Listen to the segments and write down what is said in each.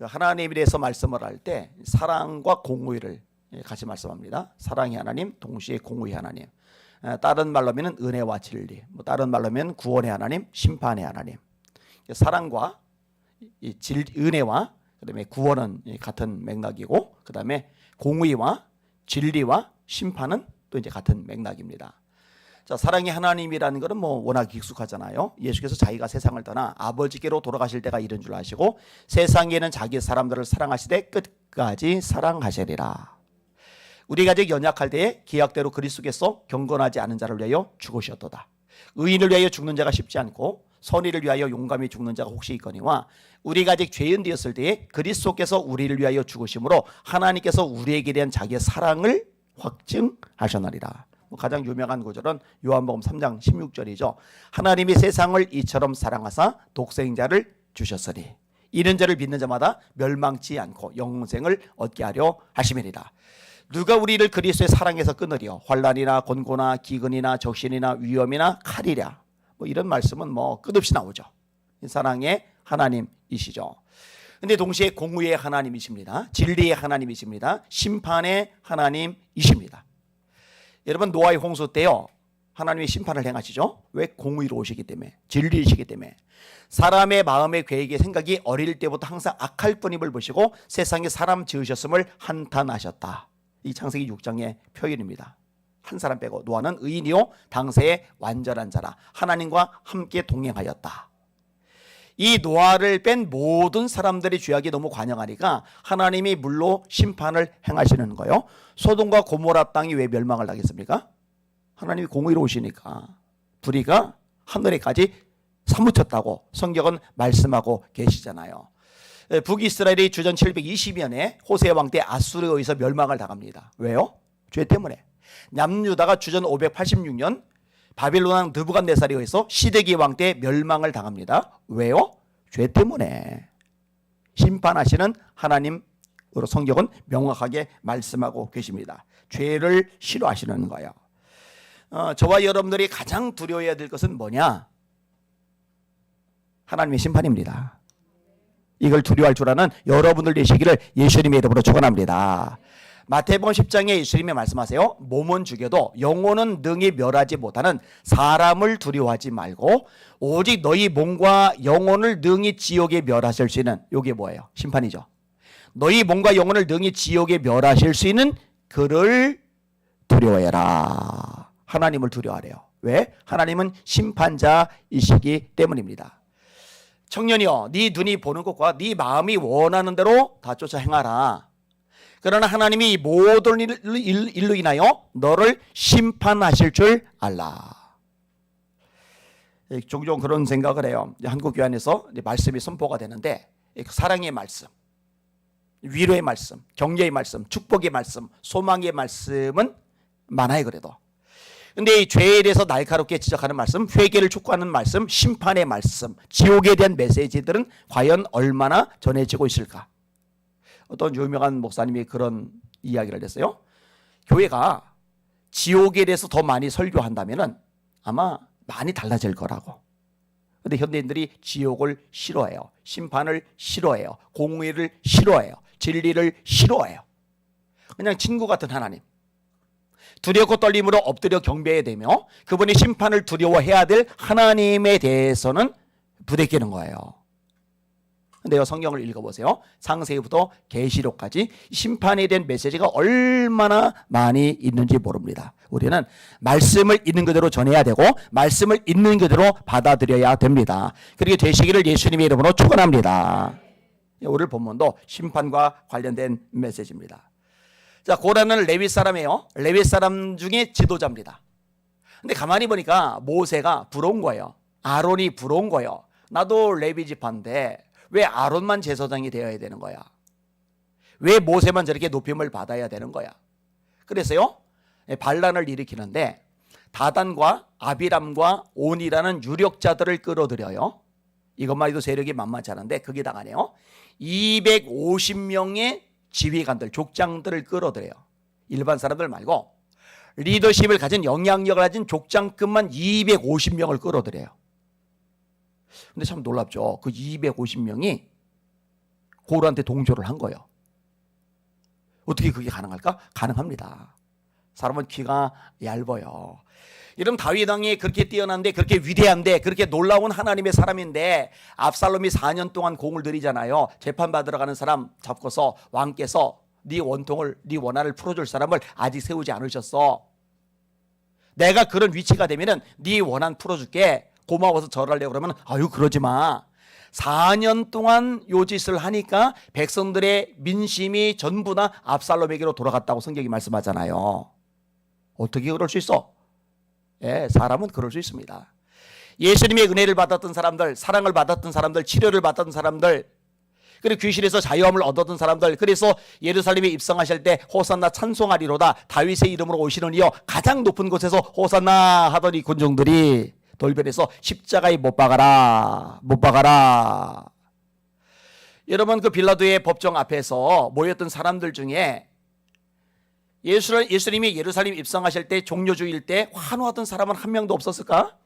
하나님에 대해서 말씀을 할 때 사랑과 공의를 같이 말씀합니다. 사랑의 하나님, 동시에 공의의 하나님. 에, 다른 말로 하면 은혜와 진리, 뭐 다른 말로 하면 구원의 하나님, 심판의 하나님. 사랑과 이 질, 은혜와 그다음에 구원은 이 같은 맥락이고 그다음에 공의와 진리와 심판은 또 이제 같은 맥락입니다. 자, 사랑의 하나님이라는 것은 뭐 워낙 익숙하잖아요. 예수께서 자기가 세상을 떠나 아버지께로 돌아가실 때가 이른 줄 아시고 세상에는 자기 사람들을 사랑하시되 끝까지 사랑하시리라. 우리가 아직 연약할 때에 기약대로 그리스도께서 경건하지 않은 자를 위하여 죽으셨도다. 의인을 위하여 죽는 자가 쉽지 않고 선의를 위하여 용감히 죽는 자가 혹시 있거니와 우리가 아직 죄인 되었을 때에 그리스도께서 우리를 위하여 죽으심으로 하나님께서 우리에게 대한 자기의 사랑을 확증하셨나리라. 뭐 가장 유명한 구절은 요한복음 3장 16절이죠. 하나님이 세상을 이처럼 사랑하사 독생자를 주셨으니 이는 자를 믿는 자마다 멸망치 않고 영생을 얻게 하려 하심이니라. 누가 우리를 그리스도의 사랑에서 끊으려 환란이나 곤고나 기근이나 적신이나 위험이나 칼이랴 뭐 이런 말씀은 뭐 끝없이 나오죠. 이 사랑의 하나님이시죠. 근데 동시에 공의의 하나님이십니다. 진리의 하나님이십니다. 심판의 하나님이십니다. 여러분 노아의 홍수 때요. 하나님이 심판을 행하시죠. 왜 공의로우시기 때문에 진리이시기 때문에 사람의 마음의 계획의 생각이 어릴 때부터 항상 악할 뿐임을 보시고 세상에 사람 지으셨음을 한탄하셨다. 이 창세기 6장의 표현입니다. 한 사람 빼고 노아는 의인이요 당세의 완전한 자라 하나님과 함께 동행하였다. 이 노아를 뺀 모든 사람들이 죄악에 너무 관영하니까 하나님이 물로 심판을 행하시는 거예요. 소돔과 고모라 땅이 왜 멸망을 하겠습니까? 하나님이 공의로우시니까 불의가 하늘에까지 사무쳤다고 성경은 말씀하고 계시잖아요. 에, 북이스라엘이 주전 720년에 호세 왕 때 아수르에 의해서 멸망을 당합니다. 왜요? 죄 때문에. 남유다가 주전 586년 바빌론 왕 느부갓네살에 의해서 시드기 왕 때 멸망을 당합니다. 왜요? 죄 때문에. 심판하시는 하나님으로 성경은 명확하게 말씀하고 계십니다. 죄를 싫어하시는 거예요. 어, 저와 여러분들이 가장 두려워해야 될 것은 뭐냐? 하나님의 심판입니다. 이걸 두려워할 줄 아는 여러분들 되시기를 예수님의 이름으로 축원합니다. 마태복음 10장에 예수님이 말씀하세요. 몸은 죽여도 영혼은 능히 멸하지 못하는 사람을 두려워하지 말고 오직 너희 몸과 영혼을 능히 지옥에 멸하실 수 있는 이게 뭐예요? 심판이죠. 너희 몸과 영혼을 능히 지옥에 멸하실 수 있는 그를 두려워해라. 하나님을 두려워하래요. 왜? 하나님은 심판자이시기 때문입니다. 청년이여, 네 눈이 보는 것과 네 마음이 원하는 대로 다 쫓아 행하라. 그러나 하나님이 이 모든 일로, 인하여 너를 심판하실 줄 알라. 예, 종종 그런 생각을 해요. 한국 교회 안에서 이제 말씀이 선포가 되는데 이 사랑의 말씀, 위로의 말씀, 격려의 말씀, 축복의 말씀, 소망의 말씀은 많아요 그래도. 근데 이 죄에 대해서 날카롭게 지적하는 말씀, 회개를 촉구하는 말씀, 심판의 말씀, 지옥에 대한 메시지들은 과연 얼마나 전해지고 있을까? 어떤 유명한 목사님이 그런 이야기를 했어요. 교회가 지옥에 대해서 더 많이 설교한다면은 아마 많이 달라질 거라고. 근데 현대인들이 지옥을 싫어해요. 심판을 싫어해요. 공의를 싫어해요. 진리를 싫어해요. 그냥 친구 같은 하나님. 두렵고 떨림으로 엎드려 경배해야 되며 그분이 심판을 두려워해야 될 하나님에 대해서는 부대끼는 거예요. 근데요 성경을 읽어보세요. 상세부터 계시록까지 심판에 대한 메시지가 얼마나 많이 있는지 모릅니다. 우리는 말씀을 있는 그대로 전해야 되고 말씀을 있는 그대로 받아들여야 됩니다. 그렇게 되시기를 예수님의 이름으로 축원합니다. 오늘 본문도 심판과 관련된 메시지입니다. 자 고라는 레위 사람이에요. 레위 사람 중에 지도자입니다. 근데 가만히 보니까 모세가 부러운 거예요. 아론이 부러운 거예요. 나도 레위 지파인데 왜 아론만 제사장이 되어야 되는 거야? 왜 모세만 저렇게 높임을 받아야 되는 거야? 그래서요 반란을 일으키는데 다단과 아비람과 온이라는 유력자들을 끌어들여요. 이것만 해도 세력이 만만치 않은데 그게 당하네요. 250명의 지휘관들, 족장들을 끌어들여요. 일반 사람들 말고 리더십을 가진 영향력을 가진 족장급만 250명을 끌어들여요. 근데 참 놀랍죠. 그 250명이 고르한테 동조를 한 거예요. 어떻게 그게 가능할까? 가능합니다. 사람은 귀가 얇아요. 이런 다윗 왕이 그렇게 뛰어난데 그렇게 위대한데 그렇게 놀라운 하나님의 사람인데 압살롬이 4년 동안 공을 들이잖아요. 재판 받으러 가는 사람 잡고서 왕께서 네 원통을 네 원한을 풀어줄 사람을 아직 세우지 않으셨어. 내가 그런 위치가 되면은 네 원한 풀어줄게. 고마워서 절하려고 그러면 아유 그러지 마. 4년 동안 요 짓을 하니까 백성들의 민심이 전부 다 압살롬에게로 돌아갔다고 성경이 말씀하잖아요. 어떻게 그럴 수 있어? 예, 사람은 그럴 수 있습니다. 예수님의 은혜를 받았던 사람들, 사랑을 받았던 사람들, 치료를 받았던 사람들, 그리고 귀신에서 자유함을 얻었던 사람들, 그래서 예루살렘에 입성하실 때 호산나 찬송하리로다 다윗의 이름으로 오시는 이여 가장 높은 곳에서 호산나 하더니 군중들이 돌변해서 십자가에 못 박아라, 못 박아라. 여러분 그 빌라도의 법정 앞에서 모였던 사람들 중에 예수, 예수님이 예루살렘 입성하실 때 종료주일 때 환호하던 사람은 한 명도 없었을까?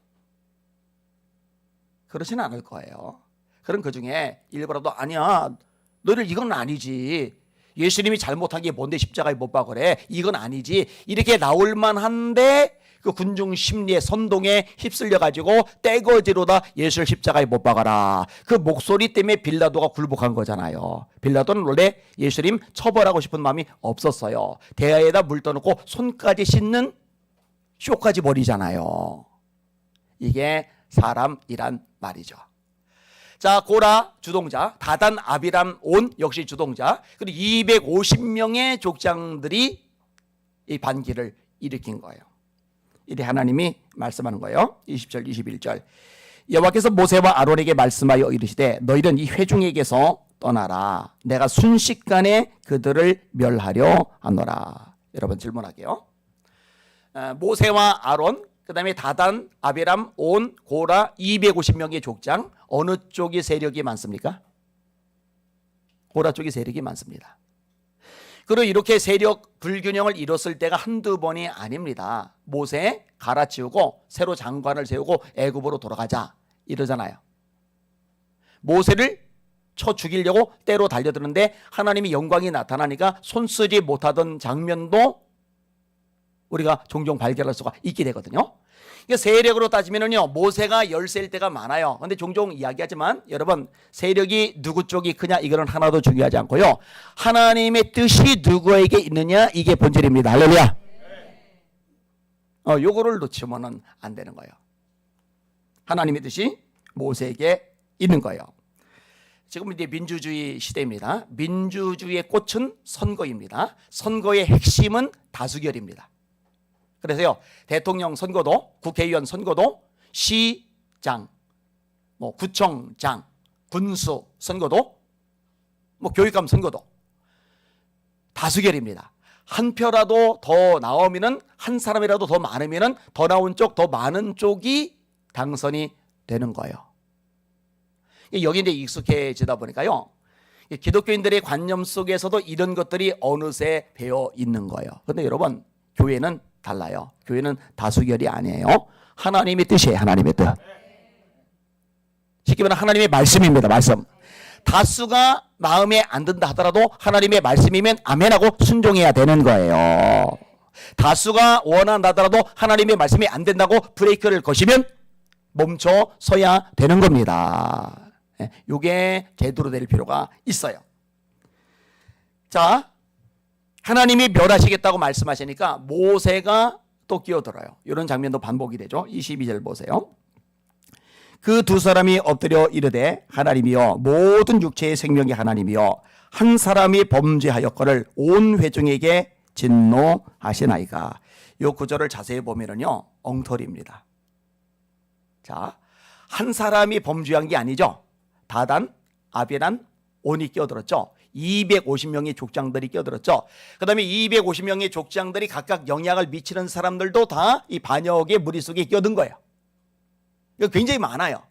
그렇지는 않을 거예요. 그럼 그 중에 일부라도 아니야. 너를 이건 아니지. 예수님이 잘못한 게 뭔데 십자가에 못 박으래? 이건 아니지. 이렇게 나올 만한데 그 군중 심리의 선동에 휩쓸려 가지고 떼거지로다 예수를 십자가에 못 박아라. 그 목소리 때문에 빌라도가 굴복한 거잖아요. 빌라도는 원래 예수님 처벌하고 싶은 마음이 없었어요. 대야에다 물 떠놓고 손까지 씻는 쇼까지 버리잖아요. 이게 사람이란 말이죠. 자, 고라 주동자, 다단 아비람 온 역시 주동자, 그리고 250명의 족장들이 이 반기를 일으킨 거예요. 이래 하나님이 말씀하는 거예요. 20절, 21절. 여호와께서 모세와 아론에게 말씀하여 이르시되 너희는 이 회중에게서 떠나라. 내가 순식간에 그들을 멸하려 하노라. 여러분 질문할게요. 어, 모세와 아론, 그 다음에 다단, 아비람, 온, 고라 250명의 족장 어느 쪽이 세력이 많습니까? 고라 쪽이 세력이 많습니다. 그리고 이렇게 세력 불균형을 이뤘을 때가 한두 번이 아닙니다. 모세 갈아치우고 새로 장관을 세우고 애굽으로 돌아가자 이러잖아요. 모세를 쳐 죽이려고 때로 달려드는데 하나님이 영광이 나타나니까 손쓰지 못하던 장면도 우리가 종종 발견할 수가 있게 되거든요. 그러니까 세력으로 따지면은요 모세가 열세일 때가 많아요. 근데 종종 이야기하지만 여러분 세력이 누구 쪽이 크냐 이거는 하나도 중요하지 않고요. 하나님의 뜻이 누구에게 있느냐 이게 본질입니다. 할렐루야. 어 요거를 놓치면은 안 되는 거예요. 하나님의 뜻이 모세에게 있는 거예요. 지금 이제 민주주의 시대입니다. 민주주의의 꽃은 선거입니다. 선거의 핵심은 다수결입니다. 그래서요 대통령 선거도 국회의원 선거도 시장 뭐 구청장 군수 선거도 뭐 교육감 선거도 다수결입니다. 한 표라도 더 나오면은 한 사람이라도 더 많으면은 더 나온 쪽 더 많은 쪽이 당선이 되는 거예요. 여기 이제 익숙해지다 보니까요. 기독교인들의 관념 속에서도 이런 것들이 어느새 배어 있는 거예요. 근데 여러분 교회는 달라요. 교회는 다수결이 아니에요. 하나님의 뜻이에요. 하나님의 뜻. 쉽게 말하면 하나님의 말씀입니다. 말씀. 다수가 마음에 안 든다 하더라도 하나님의 말씀이면 아멘하고 순종해야 되는 거예요. 다수가 원한다더라도 하나님의 말씀이 안 된다고 브레이크를 거시면 멈춰 서야 되는 겁니다. 이게 제대로 될 필요가 있어요. 자, 하나님이 멸하시겠다고 말씀하시니까 모세가 또 끼어들어요. 이런 장면도 반복이 되죠. 22절 보세요. 그 두 사람이 엎드려 이르되 하나님이여 모든 육체의 생명의 하나님이여 한 사람이 범죄하였거를 온 회중에게 진노하시나이까. 이 구절을 자세히 보면은요 엉터리입니다. 자, 한 사람이 범죄한 게 아니죠. 다단, 아비란, 온이 끼어들었죠. 250명의 족장들이 끼어들었죠. 그 다음에 250명의 족장들이 각각 영향을 미치는 사람들도 다 이 반역의 무리 속에 끼어든 거예요. 굉장히 많아요.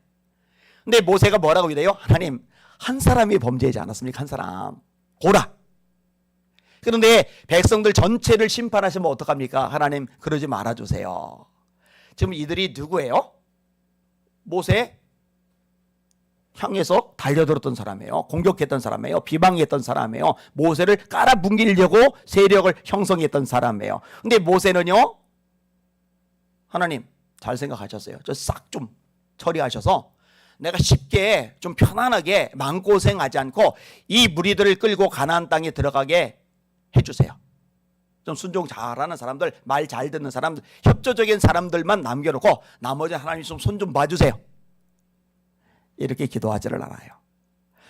근데 모세가 뭐라고 이래요? 하나님, 한 사람이 범죄하지 않았습니까? 한 사람. 고라. 그런데 백성들 전체를 심판하시면 어떡합니까? 하나님, 그러지 말아주세요. 지금 이들이 누구예요? 모세, 향해서 달려들었던 사람이에요. 공격했던 사람이에요. 비방했던 사람이에요. 모세를 깔아뭉개려고 세력을 형성했던 사람이에요. 근데 모세는요. 하나님 잘 생각하셨어요. 저 싹 좀 처리하셔서 내가 쉽게 좀 편안하게 마음고생하지 않고 이 무리들을 끌고 가나안 땅에 들어가게 해주세요. 좀 순종 잘하는 사람들, 말 잘 듣는 사람들, 협조적인 사람들만 남겨놓고 나머지 하나님 좀 손좀 봐주세요. 이렇게 기도하지를 않아요.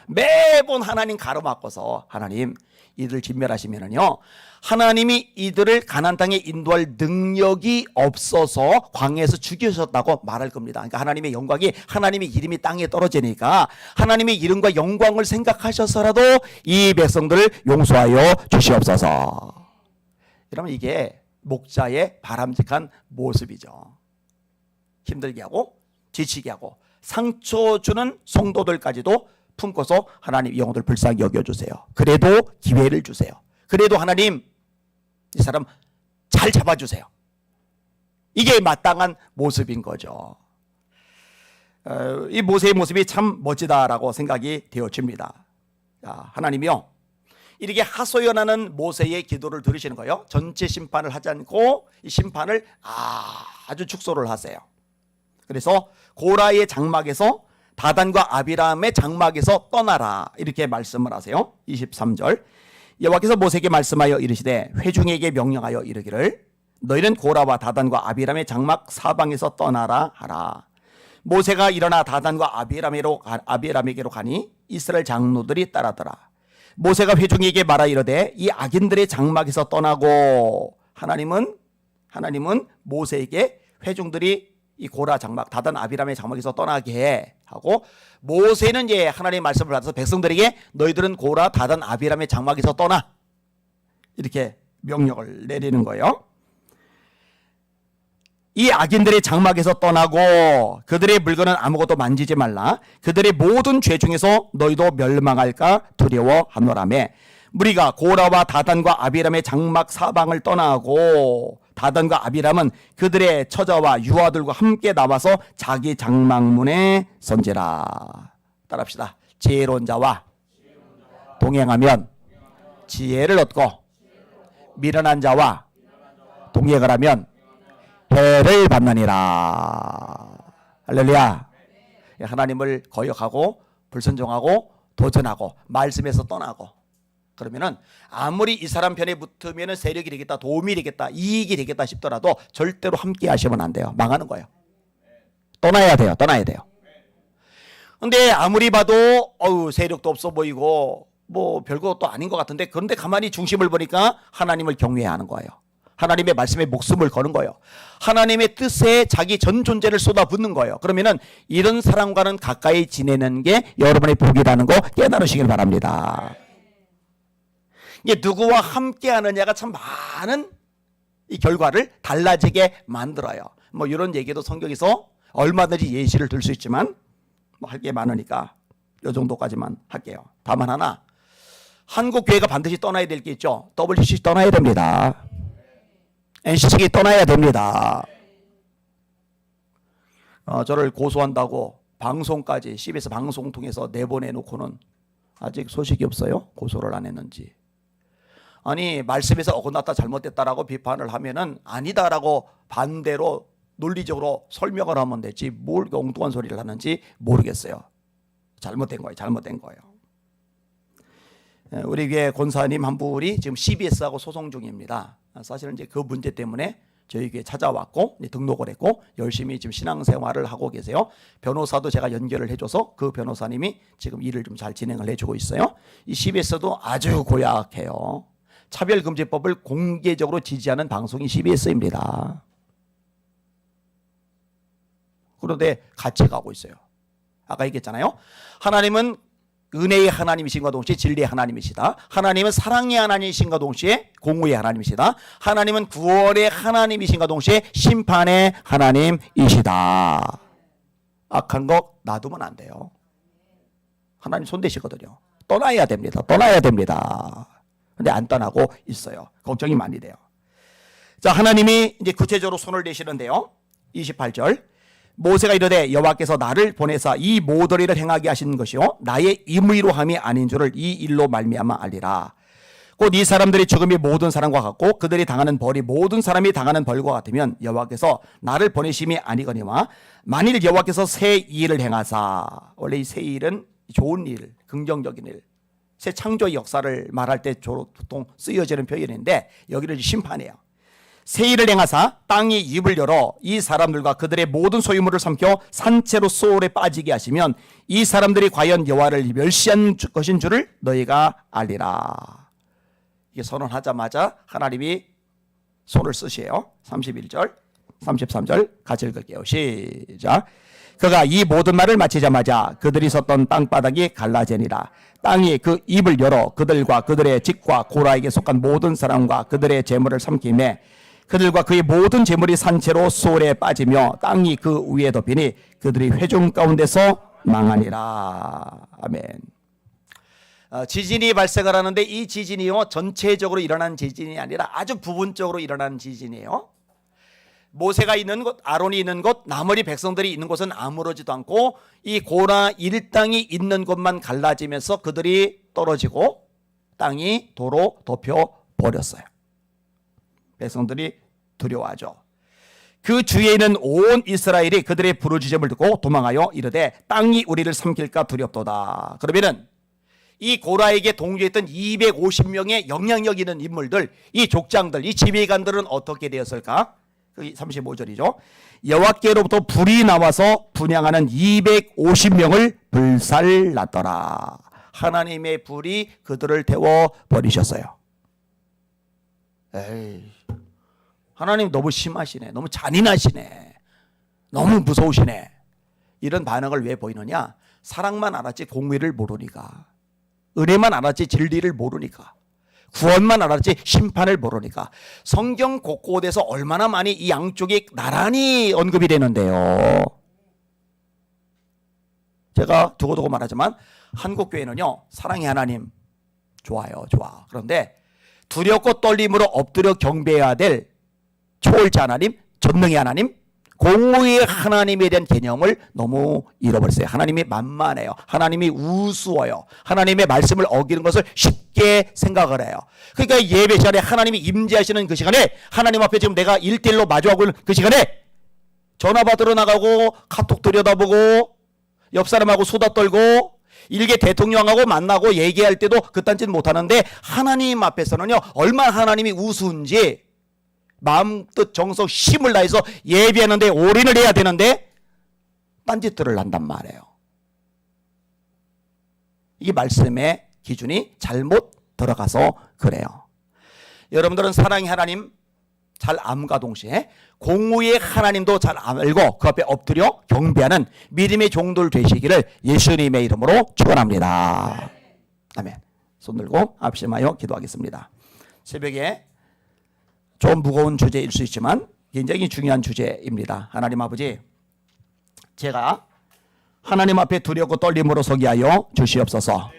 매번 하나님 가로막고서 하나님 이들 진멸하시면은요 하나님이 이들을 가나안 땅에 인도할 능력이 없어서 광야에서 죽이셨다고 말할 겁니다. 그러니까 하나님의 영광이 하나님의 이름이 땅에 떨어지니까 하나님의 이름과 영광을 생각하셔서라도 이 백성들을 용서하여 주시옵소서. 이러면 이게 목자의 바람직한 모습이죠. 힘들게 하고 지치게 하고 상처 주는 성도들까지도 품고서 하나님 이 영혼들 불쌍히 여겨주세요. 그래도 기회를 주세요. 그래도 하나님 이 사람 잘 잡아주세요. 이게 마땅한 모습인 거죠. 어, 이 모세의 모습이 참 멋지다라고 생각이 되어집니다. 자, 하나님이요. 이렇게 하소연하는 모세의 기도를 들으시는 거예요. 전체 심판을 하지 않고 이 심판을 아주 축소를 하세요. 그래서 고라의 장막에서 다단과 아비람의 장막에서 떠나라 이렇게 말씀을 하세요. 23절 여호와께서 모세에게 말씀하여 이르시되 회중에게 명령하여 이르기를 너희는 고라와 다단과 아비람의 장막 사방에서 떠나라 하라. 모세가 일어나 다단과 아비람에로 가- 아비람에게로 가니 이스라엘 장로들이 따라더라. 모세가 회중에게 말하 이르되 이 악인들의 장막에서 떠나고 하나님은 하나님은 모세에게 회중들이 이 고라 장막 다단 아비람의 장막에서 떠나게 하고 모세는 예 하나님의 말씀을 받아서 백성들에게 너희들은 고라 다단 아비람의 장막에서 떠나 이렇게 명령을 내리는 거예요. 이 악인들의 장막에서 떠나고 그들의 물건은 아무것도 만지지 말라. 그들의 모든 죄 중에서 너희도 멸망할까 두려워하노라매. 무리가 고라와 다단과 아비람의 장막 사방을 떠나고 다단과 아비람은 그들의 처자와 유아들과 함께 나와서 자기 장막문에 선지라. 따라합시다. 지혜로운 자와 동행하면 지혜를 얻고 미련한 자와 동행을 하면 해를 받느니라. 할렐루야. 하나님을 거역하고 불순종하고 도전하고 말씀에서 떠나고 그러면은 아무리 이 사람 편에 붙으면은 세력이 되겠다, 도움이 되겠다, 이익이 되겠다 싶더라도 절대로 함께 하시면 안 돼요. 망하는 거예요. 떠나야 돼요. 떠나야 돼요. 근데 아무리 봐도 어우 세력도 없어 보이고 뭐 별것도 아닌 것 같은데 그런데 가만히 중심을 보니까 하나님을 경외하는 거예요. 하나님의 말씀에 목숨을 거는 거예요. 하나님의 뜻에 자기 전 존재를 쏟아붓는 거예요. 그러면은 이런 사람과는 가까이 지내는 게 여러분의 복이라는 거 깨달으시길 바랍니다. 이게 누구와 함께 하느냐가 참 많은 이 결과를 달라지게 만들어요. 뭐 이런 얘기도 성경에서 얼마든지 예시를 들 수 있지만 뭐 할 게 많으니까 요 정도까지만 할게요. 다만 하나 한국 교회가 반드시 떠나야 될 게 있죠. WCC 떠나야 됩니다. NCC 떠나야 됩니다. 어, 저를 고소한다고 방송까지 CBS 방송 통해서 내보내놓고는 아직 소식이 없어요. 고소를 안 했는지. 아니 말씀에서 어긋났다 잘못됐다라고 비판을 하면은 아니다라고 반대로 논리적으로 설명을 하면 되지 뭘 엉뚱한 소리를 하는지 모르겠어요. 잘못된 거예요. 잘못된 거예요. 예, 우리 교회 권사님 한 분이 지금 CBS하고 소송 중입니다. 아, 사실은 이제 그 문제 때문에 저희 교회 찾아왔고 등록을 했고 열심히 지금 신앙생활을 하고 계세요. 변호사도 제가 연결을 해줘서 그 변호사님이 지금 일을 좀 잘 진행을 해주고 있어요. 이 CBS도 아주 고약해요. 차별금지법을 공개적으로 지지하는 방송이 CBS입니다. 그런데 같이 가고 있어요. 아까 얘기했잖아요. 하나님은 은혜의 하나님이신과 동시에 진리의 하나님이시다. 하나님은 사랑의 하나님이신과 동시에 공의의 하나님이시다. 하나님은 구원의 하나님이신과 동시에 심판의 하나님이시다. 악한 거 놔두면 안 돼요. 하나님 손대시거든요. 떠나야 됩니다. 떠나야 됩니다. 근데 안 떠나고 있어요. 걱정이 많이 돼요. 자, 하나님이 이제 구체적으로 손을 대시는데요. 28절. 모세가 이르되 여호와께서 나를 보내사 이 모든 일을 행하게 하신 것이요 나의 임의로 함이 아닌 줄을 이 일로 말미암아 알리라. 곧 이 사람들이 죽음이 모든 사람과 같고 그들이 당하는 벌이 모든 사람이 당하는 벌과 같으면 여호와께서 나를 보내심이 아니거니와 만일 여호와께서 새 일을 행하사 원래 이 새 일은 좋은 일, 긍정적인 일, 새 창조의 역사를 말할 때 주로 보통 쓰여지는 표현인데 여기를 심판해요. 새 일을 행하사 땅이 입을 열어 이 사람들과 그들의 모든 소유물을 삼켜 산채로 소홀에 빠지게 하시면 이 사람들이 과연 여호와를 멸시한 주- 것인 줄을 너희가 알리라. 이게 선언하자마자 하나님이 손을 쓰시에요. 31절, 33절 같이 읽을게요. 시작. 그가 이 모든 말을 마치자마자 그들이 섰던 땅바닥이 갈라지니라. 땅이 그 입을 열어 그들과 그들의 집과 고라에게 속한 모든 사람과 그들의 재물을 삼키매 그들과 그의 모든 재물이 산채로 소홀에 빠지며 땅이 그 위에 덮이니 그들이 회중 가운데서 망하니라. 아멘. 어, 지진이 발생을 하는데 이 지진이요 전체적으로 일어난 지진이 아니라 아주 부분적으로 일어난 지진이에요. 모세가 있는 곳, 아론이 있는 곳, 나머지 백성들이 있는 곳은 아무렇지도 않고 이 고라 일당이 있는 곳만 갈라지면서 그들이 떨어지고 땅이 도로 덮여 버렸어요. 백성들이 두려워하죠. 그 주위에 있는 온 이스라엘이 그들의 부르짖음을 듣고 도망하여 이르되 땅이 우리를 삼킬까 두렵도다. 그러면은 이 고라에게 동조했던 250명의 영향력 있는 인물들, 이 족장들, 이 지휘관들은 어떻게 되었을까? 그 35절이죠. 여호와께로부터 불이 나와서 분양하는 250명을 불살랐더라. 하나님의 불이 그들을 태워 버리셨어요. 에이, 하나님 너무 심하시네. 너무 잔인하시네. 너무 무서우시네. 이런 반응을 왜 보이느냐? 사랑만 알았지 공의를 모르니까. 은혜만 알았지 진리를 모르니까. 구원만 알았지 심판을 모르니까. 성경 곳곳에서 얼마나 많이 이 양쪽이 나란히 언급이 되는데요. 제가 두고두고 말하지만 한국 교회는요. 사랑의 하나님 좋아요. 좋아. 그런데 두렵고 떨림으로 엎드려 경배해야 될 초월자 하나님, 전능의 하나님, 공의의 하나님에 대한 개념을 너무 잃어버렸어요. 하나님이 만만해요. 하나님이 우스워요. 하나님의 말씀을 어기는 것을 쉽게 생각을 해요. 그러니까 예배 시간에 하나님이 임재하시는 그 시간에 하나님 앞에 지금 내가 일대일로 마주하고 있는 그 시간에 전화 받으러 나가고 카톡 들여다보고 옆 사람하고 수다 떨고 일개 대통령하고 만나고 얘기할 때도 그딴 짓 못하는데 하나님 앞에서는요 얼마나 하나님이 우스운지 마음 뜻 정성 힘을 다해서 예배하는데 올인을 해야 되는데 딴짓들을 한단 말이에요. 이게 말씀의 기준이 잘못 들어가서 그래요. 여러분들은 사랑의 하나님 잘 암과 동시에 공의의 하나님도 잘 알고 그 앞에 엎드려 경배하는 믿음의 종들 되시기를 예수님의 이름으로 축원합니다. 아멘. 손 들고 앞심하여 기도하겠습니다. 새벽에 좀 무거운 주제일 수 있지만 굉장히 중요한 주제입니다. 하나님 아버지, 제가 하나님 앞에 두렵고 떨림으로 서게 하여 주시옵소서.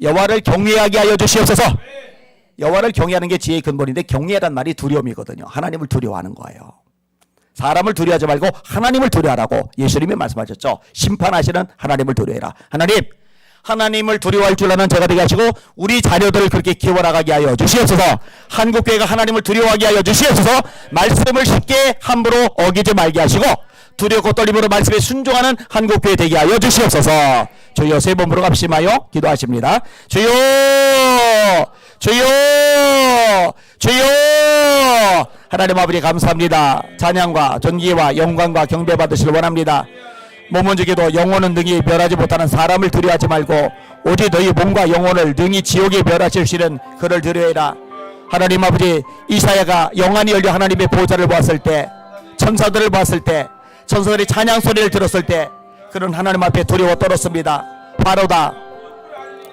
여호와를 경외하게 하여 주시옵소서. 여호와를 경외하는 게 지혜의 근본인데 경외란 말이 두려움이거든요. 하나님을 두려워하는 거예요. 사람을 두려워하지 말고 하나님을 두려워하라고 예수님이 말씀하셨죠. 심판하시는 하나님을 두려워해라. 하나님, 하나님을 두려워할 줄 아는 제가 되게 하시고 우리 자녀들을 그렇게 키워나가게 하여 주시옵소서. 한국교회가 하나님을 두려워하게 하여 주시옵소서. 말씀을 쉽게 함부로 어기지 말게 하시고 두렵고 떨림으로 말씀에 순종하는 한국교회 되게 하여 주시옵소서. 주여 세 번으로 갑심하여 기도하십니다. 주여, 주여, 주여. 하나님 아버지 감사합니다. 찬양과 존귀와 영광과 경배 받으시길 원합니다. 몸은 죽여도 영혼은 능히 멸하지 못하는 사람을 두려워하지 말고 오직 너희 몸과 영혼을 능히 지옥에 멸하실 수 있는 그를 두려워해라. 하나님 아버지 이사야가 영안이 열려 하나님의 보좌를 보았을 때 천사들을 보았을 때 천사들이 찬양 소리를 들었을 때 그런 하나님 앞에 두려워 떨었습니다. 바로다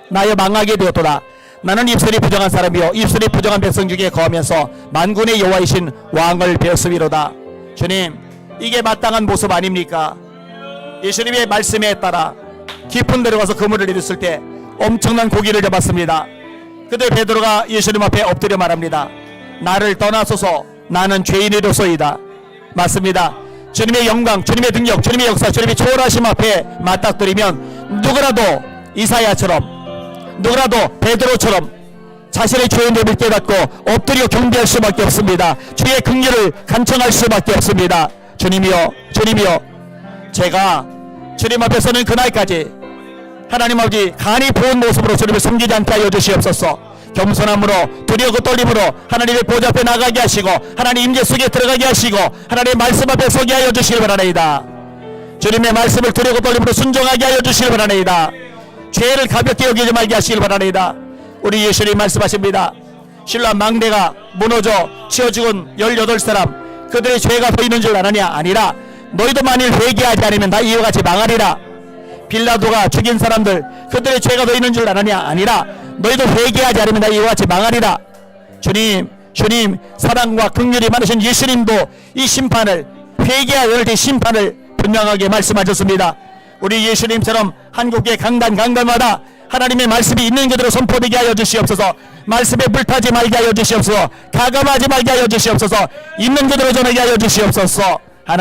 나의 망하게 되었도다. 나는 입술이 부정한 사람이요 입술이 부정한 백성 중에 거하면서 만군의 여호와이신 왕을 배웠음이로다. 주님 이게 마땅한 모습 아닙니까? 예수님의 말씀에 따라 깊은 데로 가서 그물을 내렸을 때 엄청난 고기를 잡았습니다. 그때 베드로가 예수님 앞에 엎드려 말합니다. 나를 떠나소서 나는 죄인이로소이다. 맞습니다. 주님의 영광, 주님의 능력, 주님의 역사, 주님의 초월하심 앞에 맞닥뜨리면 누구라도 이사야처럼 누구라도 베드로처럼 자신의 죄의 됨을 깨닫고 엎드려 경배할 수밖에 없습니다. 주의 긍휼을 간청할 수밖에 없습니다. 주님이여, 주님이여, 제가 주님 앞에 서는 그날까지 하나님 아버지 간이 부은 모습으로 주님을 섬기지 않게 하여 주시옵소서. 겸손함으로 두려고 떨림으로 하나님의 보좌 앞에 나가게 하시고 하나님 임재 속에 들어가게 하시고 하나님의 말씀 앞에 서게 하여 주시길 바라나이다. 주님의 말씀을 두려고 떨림으로 순종하게 하여 주시길 바라나이다. 죄를 가볍게 여기지 말게 하시길 바라나이다. 우리 예수님 말씀하십니다. 신라 망대가 무너져 치어 죽은 18사람 그들의 죄가 보이는 줄 아느냐 아니라 너희도 만일 회개하지 않으면 다 이와 같이 망하리라. 빌라도가 죽인 사람들 그들의 죄가 더 있는 줄 아느냐? 아니라 너희도 회개하지 않으면 다 이와 같이 망하리라. 주님 주님 사랑과 긍휼이 많으신 예수님도 이 심판을 회개하여야 될 심판을 분명하게 말씀하셨습니다. 우리 예수님처럼 한국의 강단 강단마다 하나님의 말씀이 있는 그대로 선포되게 하여 주시옵소서. 말씀에 불타지 말게 하여 주시옵소서. 가감하지 말게 하여 주시옵소서. 있는 그대로 전하게 하여 주시옵소서